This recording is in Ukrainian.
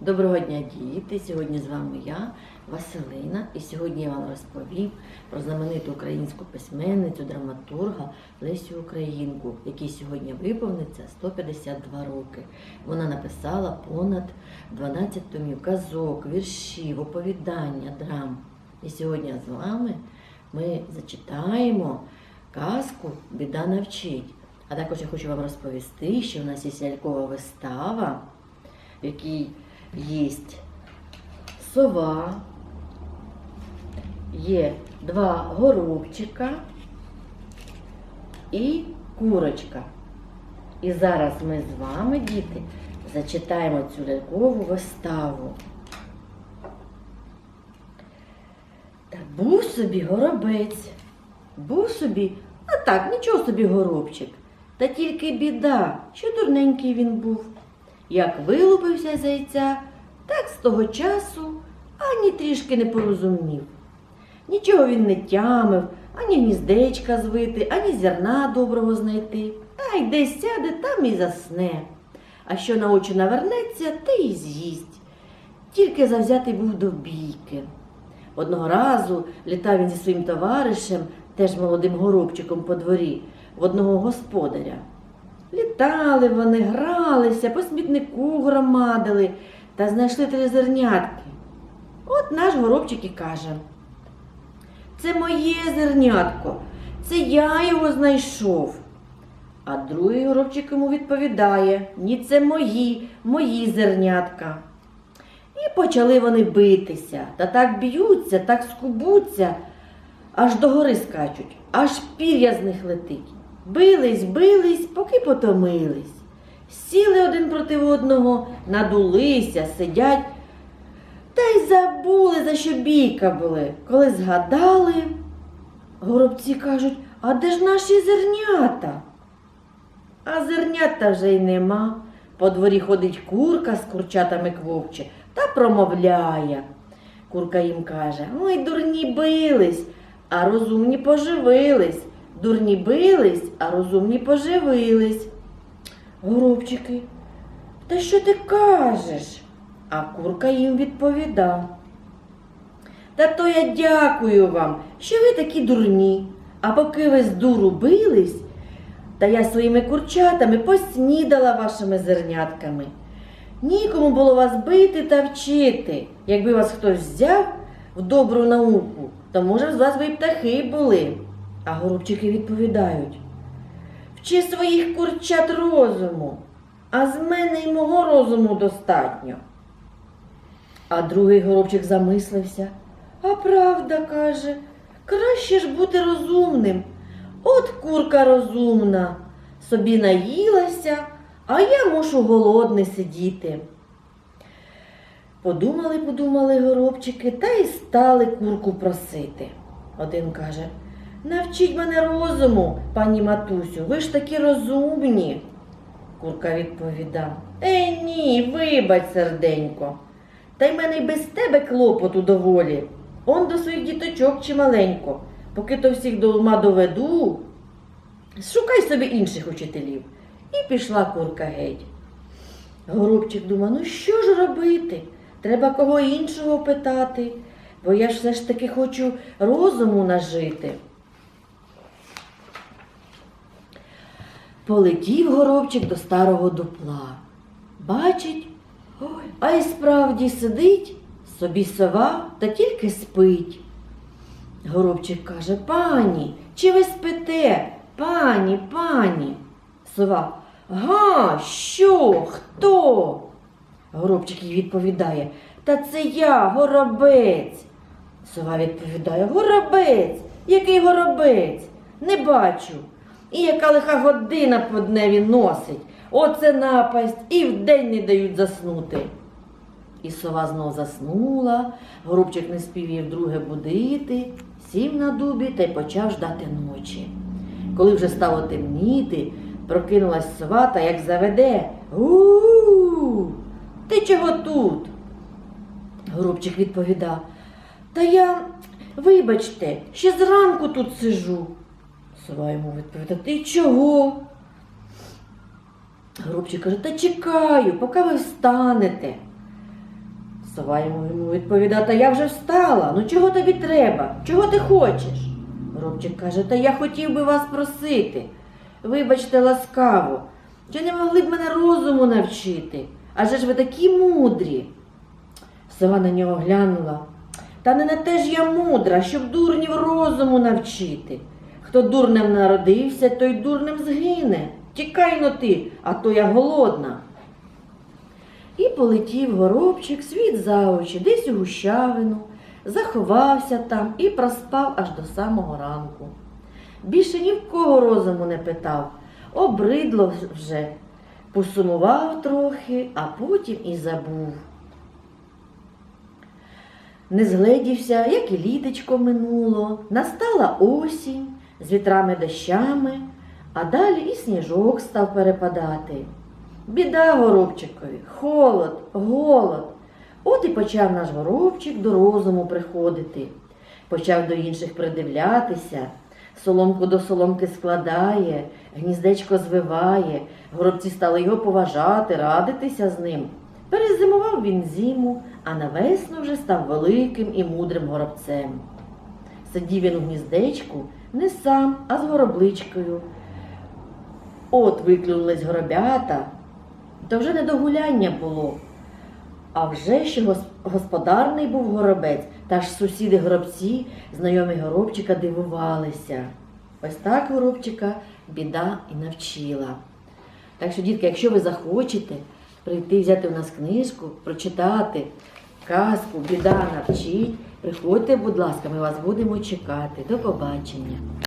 Доброго дня, діти! Сьогодні з вами я, Василина, і сьогодні я вам розповім про знамениту українську письменницю, драматурга Лесю Українку, якій сьогодні виповниться 152 роки. Вона написала понад 12 томів казок, віршів, оповідання, драм. І сьогодні з вами ми зачитаємо казку Біда навчить. А також я хочу вам розповісти, що в нас є лялькова вистава, в якій є сова, є два горобчика і курочка. І зараз ми з вами, діти, зачитаємо цю лялькову виставу. Та був собі горобець, був собі, а так, нічого собі горобчик. Та тільки біда, що дурненький він був. Як вилупився з яйця, так з того часу ані трішки не порозумів. Нічого він не тямив, ані гніздечка звити, ані зерна доброго знайти. А й десь сяде, там і засне. А що на очі навернеться, те й з'їсть. Тільки завзятий був до бійки. Одного разу літав він зі своїм товаришем, теж молодим горобчиком по дворі, в одного господаря. Літали вони, гралися, по смітнику громадили та знайшли три зернятки. От наш горобчик і каже: Це моє зернятко, це я його знайшов. А другий горобчик йому відповідає: Ні, це мої, мої зернятка. І почали вони битися, та так б'ються, так скубуться, аж до гори скачуть, аж пір'я з них летить. Бились, бились, поки потомились. Сіли один проти одного, надулися, сидять, та й забули, за що бійка були. Коли згадали, горобці кажуть, а де ж наші зернята? А зернята вже й нема. По дворі ходить курка з курчатами квовче та промовляє. Курка їм каже: Ой, дурні бились, а розумні поживились. Дурні бились, а розумні поживились. Горобчики, та що ти кажеш? А курка їм відповіда. Та то я дякую вам, що ви такі дурні. А поки ви з дуру бились, та я своїми курчатами поснідала вашими зернятками. Нікому було вас бити та вчити. Якби вас хтось взяв в добру науку, то може з вас би й птахи були. А горобчики відповідають: Вчи своїх курчат розуму, а з мене й мого розуму достатньо. А другий горобчик замислився. А правда каже, краще ж бути розумним. От курка розумна, собі наїлася, а я мушу голодний сидіти. Подумали, подумали горобчики та й стали курку просити. Один каже, навчіть мене розуму, пані матусю, ви ж такі розумні. Курка відповіда, Е, ні, вибач, серденько. Та й мене й без тебе клопоту доволі. Он до своїх діточок чималенько. Поки то всіх до ума доведу, шукай собі інших учителів. І пішла курка геть. Горобчик думав, ну що ж робити? Треба кого іншого питати, бо я ж все ж таки хочу розуму нажити. Полетів горобчик до старого дупла. Бачить, ой, а й справді сидить собі сова та тільки спить. Горобчик каже, пані, чи ви спите? Пані, пані. Сова, га, що? Хто? Горобчик їй відповідає, та це я, горобець. Сова відповідає, горобець, який горобець? Не бачу. І яка лиха година по дневі носить. Оце напасть, і вдень не дають заснути. І сова знов заснула, горобчик не спів її вдруге будити, сів на дубі та й почав ждати ночі. Коли вже стало темніти, прокинулась сова та як заведе. У-у-у! Ти чого тут? Горобчик відповідав. Та я, вибачте, ще зранку тут сижу. Сова йому відповідає, ти чого? Горобчик каже, та чекаю, поки ви встанете. Сова йому відповідає, та я вже встала. Ну чого тобі треба? Чого ти хочеш? Горобчик каже, та я хотів би вас просити. Вибачте ласкаво, чи не могли б мене розуму навчити? Адже ж ви такі мудрі. Сова на нього глянула. Та не на те ж я мудра, щоб дурнів розуму навчити. Хто дурнем народився, той дурнем згине. Тікай но ти, а то я голодна. І полетів горобчик світ за очі, десь у гущавину, заховався там і проспав аж до самого ранку. Більше ні в кого розуму не питав, обридло вже, посумував трохи, а потім і забув. Не згледівся, як і літочко минуло, настала осінь з вітрами дощами, а далі і сніжок став перепадати. Біда горобчикові, холод, голод. От і почав наш горобчик до розуму приходити. Почав до інших придивлятися, соломку до соломки складає, гніздечко звиває, горобці стали його поважати, радитися з ним. Перезимував він зиму, а на весну вже став великим і мудрим горобцем. Сидів він у гніздечку не сам, а з горобличкою. От виклюнулись горобята, то вже не до гуляння було. А вже гос- господарний був горобець, та ж сусіди горобці, знайомі горобчика, дивувалися. Ось так горобчика біда і навчила. Так що, дітки, якщо ви захочете прийти взяти у нас книжку, прочитати казку, біда навчить, приходьте, будь ласка, ми вас будемо чекати. До побачення.